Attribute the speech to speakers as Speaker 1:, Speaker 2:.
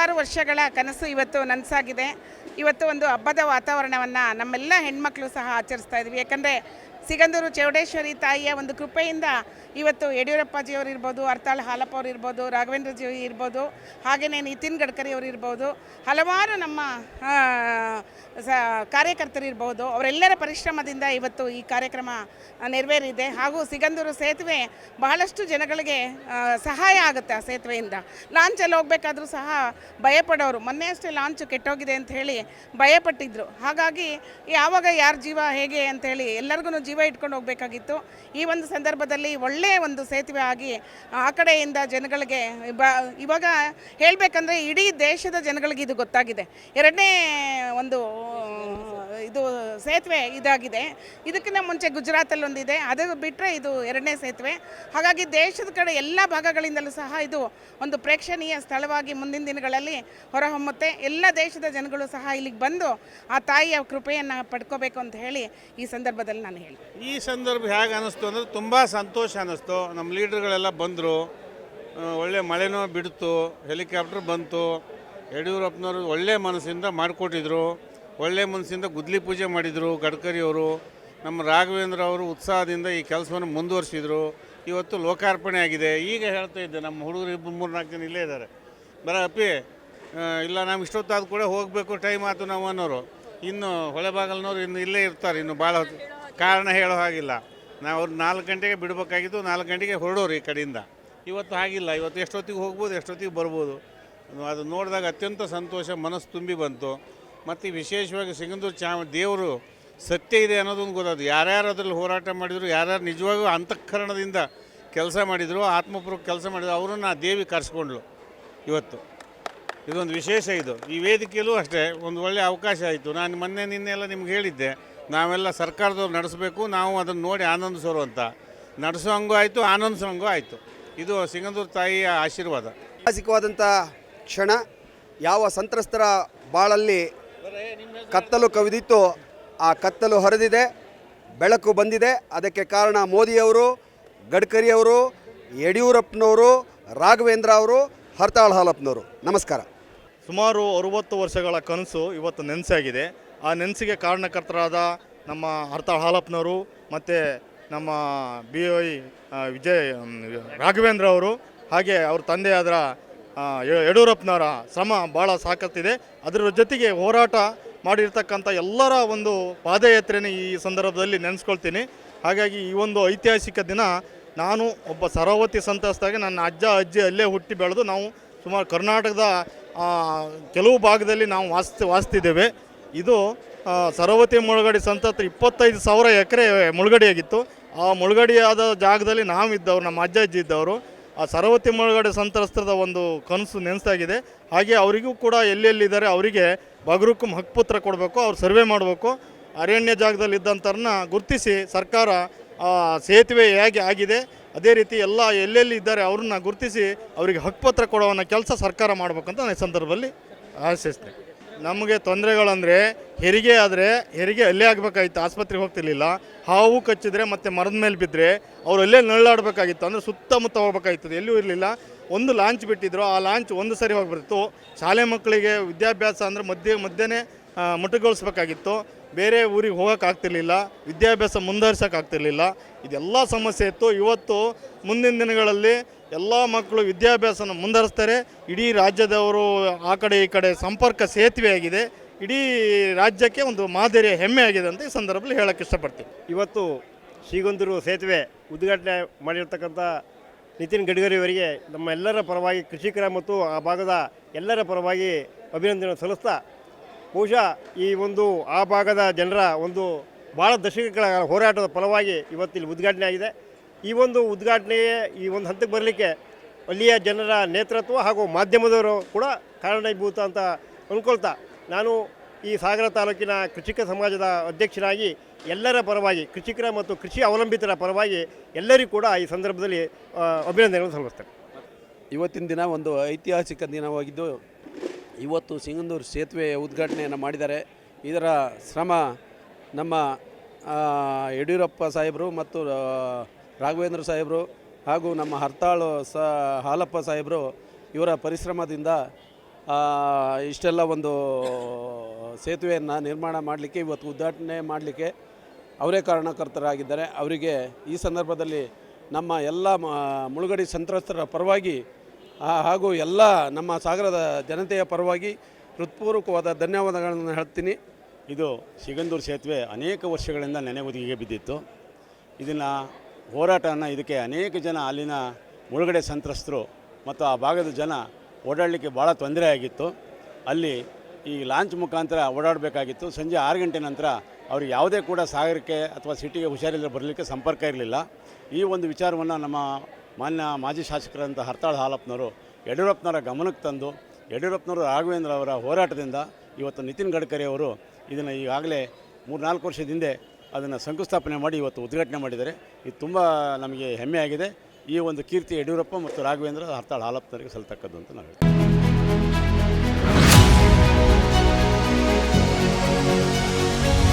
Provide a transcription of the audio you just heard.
Speaker 1: ಹಲವಾರು ವರ್ಷಗಳ ಕನಸು ಇವತ್ತು ನನಸಾಗಿದೆ. ಇವತ್ತು ಒಂದು ಹಬ್ಬದ ವಾತಾವರಣವನ್ನು ನಮ್ಮೆಲ್ಲ ಹೆಣ್ಮಕ್ಳು ಸಹ ಆಚರಿಸ್ತಾ ಇದ್ವಿ. ಯಾಕಂದರೆ ಸಿಗಂದೂರು ಚೌಡೇಶ್ವರಿ ತಾಯಿಯ ಒಂದು ಕೃಪೆಯಿಂದ ಇವತ್ತು ಯಡಿಯೂರಪ್ಪಾಜಿಯವರು ಇರ್ಬೋದು, ಅರ್ತಾಳ್ ಹಾಲಪ್ಪ ಅವರು ಇರ್ಬೋದು, ರಾಘವೇಂದ್ರಜಿ ಇರ್ಬೋದು ಹಾಗೆಯೇ ನಿತಿನ್ ಗಡ್ಕರಿ ಅವರು ಇರ್ಬೋದು, ಹಲವಾರು ನಮ್ಮ ಸ, ಕಾರ್ಯಕರ್ತರು ಇರ್ಬೋದು, ಅವರೆಲ್ಲರ ಪರಿಶ್ರಮದಿಂದ ಇವತ್ತು ಈ ಕಾರ್ಯಕ್ರಮ ನೆರವೇರಿದೆ. ಹಾಗೂ ಸಿಗಂದೂರು ಸೇತುವೆ ಬಹಳಷ್ಟು ಜನಗಳಿಗೆ ಸಹಾಯ ಆಗುತ್ತೆ ಆ ಸೇತುವೆಯಿಂದ. ಲಾಂಚಲ್ಲಿ ಹೋಗಬೇಕಾದ್ರೂ ಸಹ ಭಯಪಡೋರು. ಮೊನ್ನೆ ಅಷ್ಟೇ ಲಾಂಚ್ ಕೆಟ್ಟೋಗಿದೆ ಅಂತ ಹೇಳಿ ಭಯಪಟ್ಟಿದ್ರು. ಹಾಗಾಗಿ ಯಾವಾಗ ಯಾರ ಜೀವ ಹೇಗೆ ಅಂತ ಹೇಳಿ ಎಲ್ಲರಿಗೂ ಜೀವ ಇಟ್ಕೊಂಡು ಹೋಗಬೇಕಾಗಿತ್ತು. ಈ ಒಂದು ಸಂದರ್ಭದಲ್ಲಿ ಒಳ್ಳೆಯ ಒಂದು ಸೇತುವೆ ಆಗಿ, ಆ ಕಡೆಯಿಂದ ಜನಗಳಿಗೆ ಬ, ಇವಾಗ ಹೇಳಬೇಕಂದ್ರೆ ಇಡೀ ದೇಶದ ಜನಗಳಿಗೆ ಇದು ಗೊತ್ತಾಗಿದೆ. ಎರಡನೇ ಒಂದು ಇದು ಸೇತುವೆ ಇದಾಗಿದೆ. ಇದಕ್ಕಿಂತ ಮುಂಚೆ ಗುಜರಾತಲ್ಲಿ ಒಂದಿದೆ ಅದು ಬಿಟ್ಟರೆ ಇದು ಎರಡನೇ ಸೇತುವೆ. ಹಾಗಾಗಿ ದೇಶದ ಕಡೆ ಎಲ್ಲ ಭಾಗಗಳಿಂದಲೂ ಸಹ ಇದು ಒಂದು ಪ್ರೇಕ್ಷಣೀಯ ಸ್ಥಳವಾಗಿ ಮುಂದಿನ ದಿನಗಳಲ್ಲಿ ಹೊರಹೊಮ್ಮುತ್ತೆ. ಎಲ್ಲ ದೇಶದ ಜನಗಳು ಸಹ ಇಲ್ಲಿಗೆ ಬಂದು ಆ ತಾಯಿಯ ಕೃಪೆಯನ್ನು ಪಡ್ಕೋಬೇಕು ಅಂತ ಹೇಳಿ ಈ ಸಂದರ್ಭದಲ್ಲಿ ನಾನು ಹೇಳಿ
Speaker 2: ಈ ಸಂದರ್ಭ ಹೇಗೆ ಅನ್ನಿಸ್ತು ಅಂದರೆ ತುಂಬ ಸಂತೋಷ ಅನ್ನಿಸ್ತು. ನಮ್ಮ ಲೀಡ್ರ್ಗಳೆಲ್ಲ ಬಂದರು. ಒಳ್ಳೆ ಮಳೆನೂ ಬಿಡ್ತು, ಹೆಲಿಕಾಪ್ಟರ್ ಬಂತು. ಯಡಿಯೂರಪ್ಪನವರು ಒಳ್ಳೆ ಮನಸ್ಸಿಂದ ಮಾಡಿಕೊಟ್ಟಿದ್ರು. ಒಳ್ಳೆ ಮನಸ್ಸಿಂದ ಗುದ್ಲಿ ಪೂಜೆ ಮಾಡಿದರು, ಗಡ್ಕರಿ ಅವರು, ನಮ್ಮ ರಾಘವೇಂದ್ರ ಅವರು ಉತ್ಸಾಹದಿಂದ ಈ ಕೆಲಸವನ್ನು ಮುಂದುವರಿಸಿದರು. ಇವತ್ತು ಲೋಕಾರ್ಪಣೆ ಆಗಿದೆ. ಈಗ ಹೇಳ್ತಾ ಇದ್ದೆ, ನಮ್ಮ ಹುಡುಗರು ಇಬ್ಬರು ಮೂರು ನಾಲ್ಕು ಜನ ಇಲ್ಲೇ ಇದ್ದಾರೆ. ಬರ ಅಪ್ಪಿ ಇಲ್ಲ, ನಾವು ಇಷ್ಟೊತ್ತಾದ ಕೂಡ ಹೋಗಬೇಕು, ಟೈಮ್ ಆಯ್ತು ನಾವು ಅನ್ನೋರು. ಇನ್ನು ಹೊಳೆಬಾಗಲ್ನವ್ರು ಇನ್ನು ಇಲ್ಲೇ ಇರ್ತಾರೆ, ಇನ್ನು ಭಾಳ ಕಾರಣ ಹೇಳೋ ಹಾಗಿಲ್ಲ. ನಾವು ಅವ್ರು ನಾಲ್ಕು ಗಂಟೆಗೆ ಬಿಡಬೇಕಾಗಿತ್ತು, ನಾಲ್ಕು ಗಂಟೆಗೆ ಹೊರಡೋರು ಈ ಕಡೆಯಿಂದ. ಇವತ್ತು ಹಾಗಿಲ್ಲ. ಇವತ್ತು ಎಷ್ಟೊತ್ತಿಗೆ ಹೋಗ್ಬೋದು, ಎಷ್ಟೊತ್ತಿಗೆ ಬರ್ಬೋದು. ಅದು ನೋಡಿದಾಗ ಅತ್ಯಂತ ಸಂತೋಷ, ಮನಸ್ಸು ತುಂಬಿ ಬಂತು. ಮತ್ತು ವಿಶೇಷವಾಗಿ ಸಿಗಂದೂರು ಚಾ ದೇವರು ಸತ್ಯ ಇದೆ ಅನ್ನೋದೊಂದು ಗೊತ್ತಾದ್ರು ಯಾರ್ಯಾರು ಅದರಲ್ಲಿ ಹೋರಾಟ ಮಾಡಿದರು, ಯಾರ್ಯಾರು ನಿಜವಾಗೂ ಅಂತಃಕರಣದಿಂದ ಕೆಲಸ ಮಾಡಿದರು, ಆತ್ಮಪೂರ್ವಕ ಕೆಲಸ ಮಾಡಿದ್ರು, ಅವರನ್ನು ಆ ದೇವಿ ಕರೆಸ್ಕೊಂಡ್ಳು ಇವತ್ತು. ಇದೊಂದು ವಿಶೇಷ ಇದು. ಈ ವೇದಿಕೆಯಲ್ಲೂ ಅಷ್ಟೇ ಒಂದು ಒಳ್ಳೆಯ ಅವಕಾಶ ಆಯಿತು. ನಾನು ಮೊನ್ನೆ ನಿನ್ನೆ ಎಲ್ಲ ನಿಮ್ಗೆ ಹೇಳಿದ್ದೆ, ನಾವೆಲ್ಲ ಸರ್ಕಾರದವ್ರು ನಡೆಸಬೇಕು, ನಾವು ಅದನ್ನು ನೋಡಿ ಆನಂದಿಸೋರು ಅಂತ. ನಡೆಸೋ ಹಂಗೂ ಆಯಿತು, ಆನಂದಿಸೋ ಹಂಗೂ ಆಯಿತು. ಇದು ಸಿಂಗಂದೂರು ತಾಯಿಯ ಆಶೀರ್ವಾದ.
Speaker 3: ಐತಿಹಾಸಿಕವಾದಂಥ ಕ್ಷಣ, ಯಾವ ಸಂತ್ರಸ್ತರ ಬಾಳಲ್ಲಿ ಕತ್ತಲು ಕವಿದಿತ್ತು. ಆ ಕತ್ತಲು ಹರಿದಿದೆ ಬೆಳಕು ಬಂದಿದೆ. ಅದಕ್ಕೆ ಕಾರಣ ಮೋದಿಯವರು ಗಡ್ಕರಿಯವರು ಯಡಿಯೂರಪ್ಪನವರು ರಾಘವೇಂದ್ರ ಅವರು ಹರ್ತಾಳ್ ಹಾಲಪ್ಪನವರು. ನಮಸ್ಕಾರ.
Speaker 4: ಸುಮಾರು ಅರುವತ್ತು ವರ್ಷಗಳ ಕನಸು ಇವತ್ತು ನೆನಸಾಗಿದೆ. ಆ ನೆನಸಿಗೆ ಕಾರಣಕರ್ತರಾದ ನಮ್ಮ ಹರ್ತಾಳ್ ಹಾಲಪ್ಪನವರು ಮತ್ತು ನಮ್ಮ ಬಿ ವಿಜಯ್ ರಾಘವೇಂದ್ರ ಅವರು ಹಾಗೆ ಅವ್ರ ತಂದೆಯಾದ ಯಡಿಯೂರಪ್ಪನವರ ಶ್ರಮ ಭಾಳ ಸಾಕತ್ತಿದೆ. ಅದರ ಜೊತೆಗೆ ಹೋರಾಟ ಮಾಡಿರ್ತಕ್ಕಂಥ ಎಲ್ಲರ ಒಂದು ಪಾದಯಾತ್ರೆನೇ ಈ ಸಂದರ್ಭದಲ್ಲಿ ನೆನೆಸ್ಕೊಳ್ತೀನಿ. ಹಾಗಾಗಿ ಈ ಒಂದು ಐತಿಹಾಸಿಕ ದಿನ ನಾನು ಒಬ್ಬ ಸರವತಿ ಸಂತಸ್ತಾಗಿ ನನ್ನ ಅಜ್ಜ, ಅಜ್ಜಿ ಅಲ್ಲೇ ಹುಟ್ಟಿ ಬೆಳೆದು ನಾವು ಸುಮಾರು ಕರ್ನಾಟಕದ ಕೆಲವು ಭಾಗದಲ್ಲಿ ನಾವು ವಾಸ ವಾಸ್ತಿದ್ದೇವೆ. ಇದು ಸರವತಿ ಮುಳುಗಡೆ ಸಂತತ್ರ ಇಪ್ಪತ್ತೈದು ಸಾವಿರ ಎಕರೆ ಮುಳುಗಡೆಯಾಗಿತ್ತು. ಆ ಮುಳುಗಡೆಯಾದ ಜಾಗದಲ್ಲಿ ನಾವು ಇದ್ದವರು ನಮ್ಮ ಅಜ್ಜ, ಅಜ್ಜಿ ಇದ್ದವರು. ಆ ಸರವತಿ ಮುಳುಗಡೆ ಸಂತ್ರಸ್ತರದ ಒಂದು ಕನಸು ನೆನೆಸ್ತಾಗಿದೆ ಹಾಗೆ ಅವರಿಗೂ ಕೂಡ ಎಲ್ಲೆಲ್ಲಿದ್ದಾರೆ ಅವರಿಗೆ ಬಗರುಕುಂ ಹಕ್ಕುಪತ್ರ ಕೊಡಬೇಕು, ಅವ್ರು ಸರ್ವೆ ಮಾಡಬೇಕು. ಅರಣ್ಯ ಜಾಗದಲ್ಲಿ ಇದ್ದಂಥವ್ರನ್ನ ಗುರುತಿಸಿ ಸರ್ಕಾರ ಸೇತುವೆ ಹೇಗೆ ಆಗಿದೆ, ಅದೇ ರೀತಿ ಎಲ್ಲ ಎಲ್ಲೆಲ್ಲಿ ಇದ್ದಾರೆ ಅವ್ರನ್ನ ಗುರುತಿಸಿ ಅವರಿಗೆ ಹಕ್ಕುಪತ್ರ ಅನ್ನೋ ಕೆಲಸ ಸರ್ಕಾರ ಮಾಡಬೇಕಂತ ನಾನು ಈ ಸಂದರ್ಭದಲ್ಲಿ ಆಶಿಸ್ತೇನೆ ನಮಗೆ ತೊಂದರೆಗಳಂದರೆ ಹೆರಿಗೆ ಆದರೆ ಹೆರಿಗೆ ಅಲ್ಲೇ ಆಗಬೇಕಾಗಿತ್ತು ಆಸ್ಪತ್ರೆಗೆ ಹೋಗ್ತಿರ್ಲಿಲ್ಲ. ಹಾವು ಕಚ್ಚಿದ್ರೆ ಮತ್ತು ಮರದ ಮೇಲೆ ಬಿದ್ದರೆ ಅವ್ರು ಅಲ್ಲೇ ನಳ್ಳಾಡಬೇಕಾಗಿತ್ತು ಅಂದರೆ ಸುತ್ತಮುತ್ತ ಹೋಗ್ಬೇಕಾಗಿತ್ತು ಎಲ್ಲೂ ಇರಲಿಲ್ಲ. ಒಂದು ಲಾಂಚ್ ಬಿಟ್ಟಿದ್ರು. ಆ ಲಾಂಚ್ ಒಂದು ಸರಿ ಹೋಗಿಬಿಡ್ತು. ಶಾಲೆ ಮಕ್ಕಳಿಗೆ ವಿದ್ಯಾಭ್ಯಾಸ ಅಂದರೆ ಮಧ್ಯೆ ಮಧ್ಯೆನೇ ಆ, ಮೊಟಕುಗೊಳಿಸ್ಬೇಕಾಗಿತ್ತು ಬೇರೆ ಊರಿಗೆ ಹೋಗೋಕ್ಕಾಗ್ತಿರ್ಲಿಲ್ಲ ವಿದ್ಯಾಭ್ಯಾಸ ಮುಂದುವರ್ಸೋಕ್ಕಾಗ್ತಿರ್ಲಿಲ್ಲ ಇದೆಲ್ಲ ಸಮಸ್ಯೆ ಇತ್ತು. ಇವತ್ತು ಮುಂದಿನ ದಿನಗಳಲ್ಲಿ ಎಲ್ಲ ಮಕ್ಕಳು ವಿದ್ಯಾಭ್ಯಾಸನ ಮುಂದುವರಿಸ್ತಾರೆ. ಇಡೀ ರಾಜ್ಯದವರು ಆ ಕಡೆ ಈ ಕಡೆ ಸಂಪರ್ಕ ಸೇತುವೆ ಆಗಿದೆ. ಇಡೀ ರಾಜ್ಯಕ್ಕೆ ಒಂದು ಮಾದರಿಯ ಹೆಮ್ಮೆ ಆಗಿದೆ ಅಂತ ಈ ಸಂದರ್ಭದಲ್ಲಿ ಹೇಳೋಕ್ಕೆ ಇಷ್ಟಪಡ್ತೀನಿ.
Speaker 5: ಇವತ್ತು ಶ್ರೀಗೊಂದೂರು ಸೇತುವೆ ಉದ್ಘಾಟನೆ ಮಾಡಿರ್ತಕ್ಕಂಥ ನಿತಿನ್ ಗಡ್ಕರಿ ಅವರಿಗೆ ನಮ್ಮ ಎಲ್ಲರ ಪರವಾಗಿ ಕೃಷಿಕರ ಮತ್ತು ಆ ಭಾಗದ ಎಲ್ಲರ ಪರವಾಗಿ ಅಭಿನಂದನೆ ಸಲ್ಲಿಸ್ತಾ ಬಹುಶಃ ಈ ಒಂದು ಆ ಭಾಗದ ಜನರ ಒಂದು ಭಾಳ ದಶಕಗಳ ಹೋರಾಟದ ಫಲವಾಗಿ ಇವತ್ತಿಲ್ಲಿ ಉದ್ಘಾಟನೆ ಆಗಿದೆ. ಈ ಒಂದು ಉದ್ಘಾಟನೆಯೇ ಈ ಒಂದು ಹಂತಕ್ಕೆ ಬರಲಿಕ್ಕೆ ಅಲ್ಲಿಯ ಜನರ ನೇತೃತ್ವ ಹಾಗೂ ಮಾಧ್ಯಮದವರು ಕೂಡ ಕಾರಣೀಭೂತ ಅಂತ ಅಂದ್ಕೊಳ್ತಾ ನಾನು ಈ ಸಾಗರ ತಾಲೂಕಿನ ಕೃಷಿಕ ಸಮಾಜದ ಅಧ್ಯಕ್ಷನಾಗಿ ಎಲ್ಲರ ಪರವಾಗಿ, ಕೃಷಿಕರ ಮತ್ತು ಕೃಷಿ ಅವಲಂಬಿತರ ಪರವಾಗಿ ಎಲ್ಲರಿಗೂ ಕೂಡ ಈ ಸಂದರ್ಭದಲ್ಲಿ ಅಭಿನಂದನೆಗಳನ್ನು ಸಲ್ಲಿಸ್ತೇನೆ.
Speaker 6: ಇವತ್ತಿನ ದಿನ ಒಂದು ಐತಿಹಾಸಿಕ ದಿನವಾಗಿದ್ದು ಇವತ್ತು ಸಿಂಗಂದೂರು ಸೇತುವೆ ಉದ್ಘಾಟನೆಯನ್ನು ಮಾಡಿದ್ದಾರೆ. ಇದರ ಶ್ರಮ ನಮ್ಮ ಯಡಿಯೂರಪ್ಪ ಸಾಹೇಬರು ಮತ್ತು ರಾಘವೇಂದ್ರ ಸಾಹೇಬರು ಹಾಗೂ ನಮ್ಮ ಹರ್ತಾಳು ಸ, ಹಾಲಪ್ಪ ಸಾಹೇಬರು ಇವರ ಪರಿಶ್ರಮದಿಂದ ಇಷ್ಟೆಲ್ಲ ಒಂದು ಸೇತುವೆಯನ್ನು ನಿರ್ಮಾಣ ಮಾಡಲಿಕ್ಕೆ, ಇವತ್ತು ಉದ್ಘಾಟನೆ ಮಾಡಲಿಕ್ಕೆ ಅವರೇ ಕಾರಣಕರ್ತರಾಗಿದ್ದಾರೆ. ಅವರಿಗೆ ಈ ಸಂದರ್ಭದಲ್ಲಿ ನಮ್ಮ ಎಲ್ಲ ಮುಳುಗಡೆ ಸಂತ್ರಸ್ತರ ಪರವಾಗಿ ಹಾಗೂ ಎಲ್ಲ ನಮ್ಮ ಸಾಗರದ ಜನತೆಯ ಪರವಾಗಿ ಹೃತ್ಪೂರ್ವಕವಾದ ಧನ್ಯವಾದಗಳನ್ನು ಹೇಳ್ತೀನಿ.
Speaker 7: ಇದು ಸಿಗಂದೂರು ಸೇತುವೆ ಅನೇಕ ವರ್ಷಗಳಿಂದ ನೆನೆಗುದಿಗೆ ಬಿದ್ದಿತ್ತು. ಇದನ್ನು ಹೋರಾಟವನ್ನು ಇದಕ್ಕೆ ಅನೇಕ ಜನ ಅಲ್ಲಿನ ಮುಳುಗಡೆ ಸಂತ್ರಸ್ತರು ಮತ್ತು ಆ ಭಾಗದ ಜನ ಓಡಾಡಲಿಕ್ಕೆ ಭಾಳ ತೊಂದರೆ ಆಗಿತ್ತು. ಅಲ್ಲಿ ಈ ಲಾಂಚ್ ಮುಖಾಂತರ ಓಡಾಡಬೇಕಾಗಿತ್ತು. ಸಂಜೆ ಆರು ಗಂಟೆ ನಂತರ ಅವ್ರಿಗೆ ಯಾವುದೇ ಕೂಡ ಸಾಗರಕ್ಕೆ ಅಥವಾ ಸಿಟಿಗೆ ಹುಷಾರಿಲ್ಲ ಬರಲಿಕ್ಕೆ ಸಂಪರ್ಕ ಇರಲಿಲ್ಲ. ಈ ಒಂದು ವಿಚಾರವನ್ನು ನಮ್ಮ ಮಾನ್ಯ ಮಾಜಿ ಶಾಸಕರಂಥ ಹರ್ತಾಳ್ ಹಾಲಪ್ಪನವರು ಯಡಿಯೂರಪ್ಪನವರ ಗಮನಕ್ಕೆ ತಂದು ಯಡಿಯೂರಪ್ಪನವರು ರಾಘವೇಂದ್ರ ಅವರ ಹೋರಾಟದಿಂದ ಇವತ್ತು ನಿತಿನ್ ಗಡ್ಕರಿ ಅವರು ಇದನ್ನು ಈಗಾಗಲೇ ಮೂರು ನಾಲ್ಕು ವರ್ಷದ ಹಿಂದೆ ಅದನ್ನು ಶಂಕುಸ್ಥಾಪನೆ ಮಾಡಿ ಇವತ್ತು ಉದ್ಘಾಟನೆ ಮಾಡಿದ್ದಾರೆ. ಇದು ತುಂಬ ನಮಗೆ ಹೆಮ್ಮೆಯಾಗಿದೆ. ಈ ಒಂದು ಕೀರ್ತಿ ಯಡಿಯೂರಪ್ಪ ಮತ್ತು ರಾಘವೇಂದ್ರ ಹರ್ತಾಳ್ ಹಾಲಪ್ಪನವರಿಗೆ ಸಲ್ತಕ್ಕದ್ದು ಅಂತ ನಾವು ಹೇಳ್ತೀವಿ.